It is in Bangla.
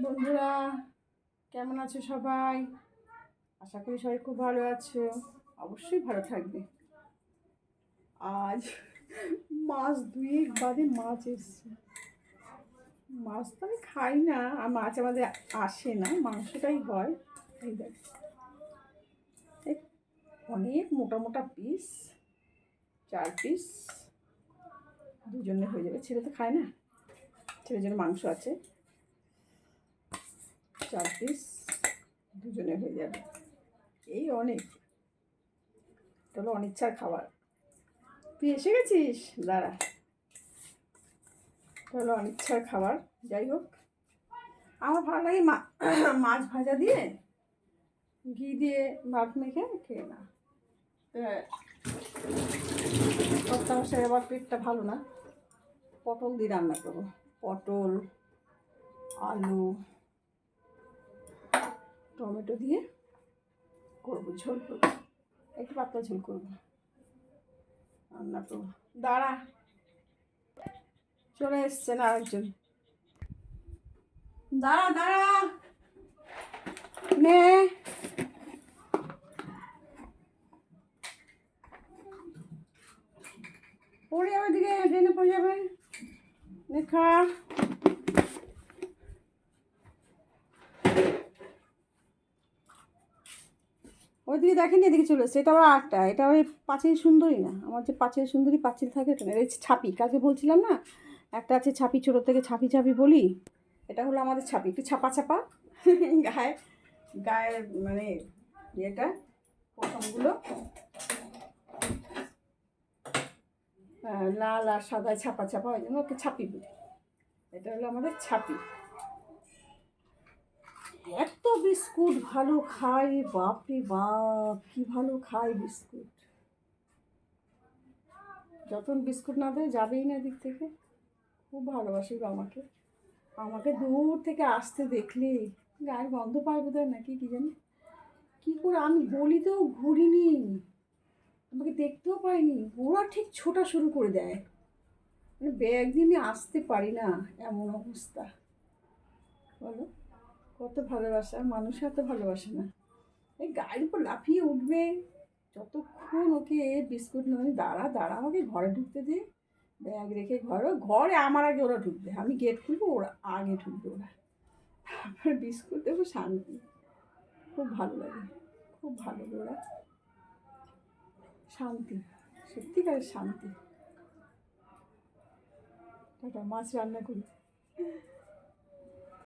বন্ধুরা, কেমন আছো সবাই? আশা করি সবাই খুব ভালো আছো। অবশ্যই ভালো থাকবে। আজ মাছ দুয়েক বাদে মাছ এসছে। মাছ তো আমি খাই না, আর মাছ আমাদের আসে না, মাংসটাই হয়। এই দেখ। অনেক মোটা মোটা পিস চার পিস দুজনে হয়ে যাবে। ছেলে তো খায় না। ছেলের জন্য মাংস আছে। চার পিস দুজনে হয়ে যাবে। এই অনেক। এটা হলো অনিচ্ছার খাবার। তুই এসে গেছিস? দাঁড়া। তাহলে হলো অনিচ্ছার খাবার। যাই হোক। আমার ভালো লাগে মাছ ভাজা দিয়ে ঘি দিয়ে ভাত মেখে খেয়ে না। মশাই আবার পেটটা ভালো না। পটল দিয়ে রান্না করব। পটল, আলু টমেটো দিয়ে করব ঝোল করব। একটু পাতলা ঝোল করব। রান্না করব। দাঁড়া। চলে এসছেন আরেকজন। দাঁড়া দাঁড়া। নে। পড়ে যাবে দিকে ট্রেনে পড়ে যাবে। দেখা ওইদিকে দেখেনি এদিকে চলে এসছে। এটা আবার আটটা এটা ওই পাঁচিল সুন্দরী না? আমার যে পাঁচিল সুন্দরী পাঁচিল থাকে না এই ছাপি। কাকে বলছিলাম না? একটা আছে ছাপি ছোটো থেকে ছাপি ছাপি বলি। এটা হলো আমাদের ছাপি। একটু ছাপা ছাপা। গায়ে গায়ের মানে ইয়েটা প্রথমগুলো লাল আর সাদা ছাপা ছাপা। ওই জন্য ওকে ছাপি বলি। এটা হলো আমাদের ছাপি। এত বিস্কুট ভালো খাই, বাপরে বাপ, কি ভালো খাই বিস্কুট। যখন বিস্কুট না দেয় যাবেই না দিক থেকে। খুব ভালোবাসি আমাকে। আমাকে দূর থেকে আসতে দেখলে। গায়ের গন্ধ পায় বোধ নাকি কি জানি। কী করে আমি গলিতেও ঘুরিনি। আমাকে দেখতেও পাইনি। ওরা ঠিক ছোটা শুরু করে দেয়। মানে ব্যাগ দিয়ে আমি আসতে পারি না এমন অবস্থা। বলো। কত ভালোবাসা মানুষ এত ভালোবাসে না। এই গাড়ির উপর লাফিয়ে উঠবে, যতক্ষণ ওকে বিস্কুট না দাঁড়া দাঁড়া ওকে ঘরে ঢুকতে দে। ব্যাগ রেখে ঘরে ঘরে আমার আগে ওরা ঢুকবে, আমি গেট খুলবো, ওরা আগে ঢুকবে ওরা। তারপর বিস্কুট দেবো, শান্তি। খুব ভালো লাগে, খুব ভালো ওরা। শান্তি, সত্যিকারের শান্তি। একটা মাছ রান্না করি।